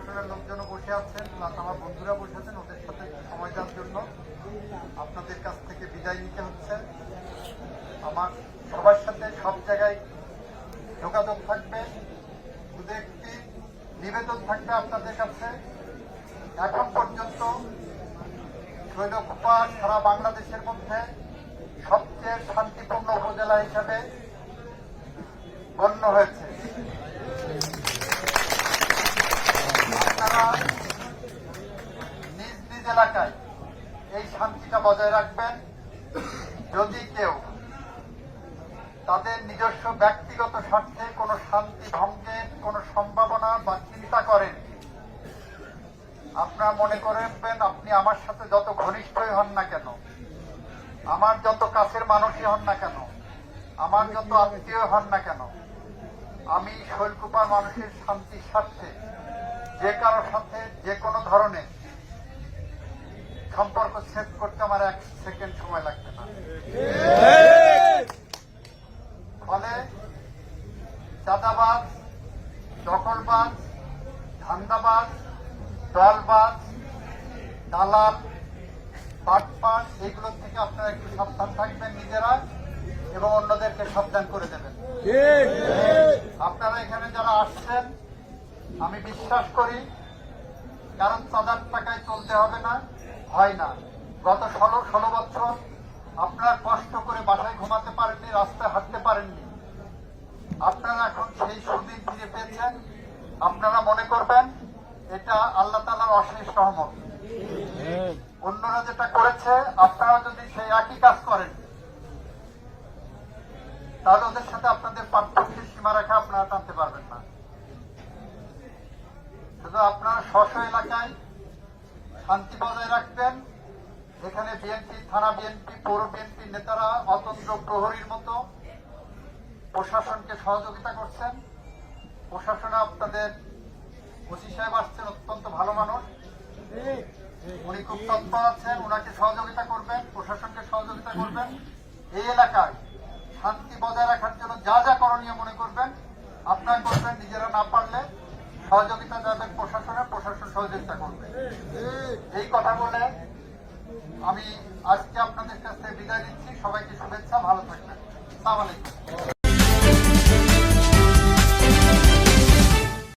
প্রশাসনের লোকজনও বসে আছেন প্লাস আমার বন্ধুরা বসে আছেন, ওদের সাথে সময় দেওয়ার জন্য আপনাদের কাছ থেকে বিদায় নিতে হচ্ছে। আমার সবার সাথে সব জায়গায় যোগাযোগ থাকবে, শুধু একটি নিবেদন থাকবে আপনাদের কাছে। এখন পর্যন্ত শৈলকুপা সারা বাংলাদেশের মধ্যে সবচেয়ে শান্তিপূর্ণ উপজেলা হিসাবে গণ্য হয়েছে। নিজ এলাকায় এই শান্তিটা বজায় রাখবেন। যদি কেউ তাদের নিজস্ব ব্যক্তিগত স্বার্থে কোনো শান্তি ভঙ্গের কোনো সম্ভাবনা বা চিন্তা করেন, আপনারা মনে করবেন আপনি আমার সাথে যত ঘনিষ্ঠই হন না কেন, আমার যত কাছের মানুষই হন না কেন, আমার যত আত্মীয় হন না কেন, আমি শৈলকুপার মানুষের শান্তির স্বার্থে যে কারোর সাথে যে কোনো ধরনের সম্পর্ক ছেদ করতে আমার এক সেকেন্ড সময় লাগবে না। ফলে চাঁদাবাজ দখলবাজ ধান্দাবাজ, দলবাজ, দালাল পাটপাট এগুলো থেকে আপনারা একটু সাবধান থাকবেন নিজেরা এবং অন্যদেরকে সাবধান করে দেবেন। আপনারা এখানে যারা আসছেন, আমি বিশ্বাস করি, কারণ চাঁদার টাকায় চলতে হবে না। হয় না। গত ষোলো ষোলো বছর আপনারা কষ্ট করে বাসায় ঘুমাতে পারেননি, রাস্তায় হাঁটতে পারেননি। আপনারা এখন সেই সুদিন ফিরে পেয়েছেন। আপনারা মনে করবেন, এটা আল্লাহ তালার অশেষ সহমত অন্যরা যেটা করেছে, আপনারা যদি সেই একই কাজ করেন, তাহলে ওদের সাথে আপনাদের পার্থক্যের সীমারেখা আপনারা টানতে পারবেন না। শুধু আপনারা স্ব এলাকায় শান্তি বজায় রাখবেন। এখানে বিএনপি, থানা বিএনপি, পৌর বিএনপি নেতারা অতন্ত্র প্রহরীর মতো প্রশাসনকে সহযোগিতা করছেন। প্রশাসনে আপনাদের ওসি সাহেব আসছেন, অত্যন্ত ভালো মানুষ। উনি খুব তৎপর আছেন ওনাকে সহযোগিতা করবেন, প্রশাসনকে সহযোগিতা করবেন। এই এলাকায় শান্তি বজায় রাখার জন্য যা যা করণীয় মনে করবেন, আপনারা করবেন সহযোগিতা যাবেন প্রশাসনের, প্রশাসন সহযোগিতা করবে। এই কথা বলে আমি আজকে আপনাদের কাছ থেকে বিদায় দিচ্ছি সবাইকে শুভেচ্ছা, ভালো থাকবেন। সালাম আলাইকুম।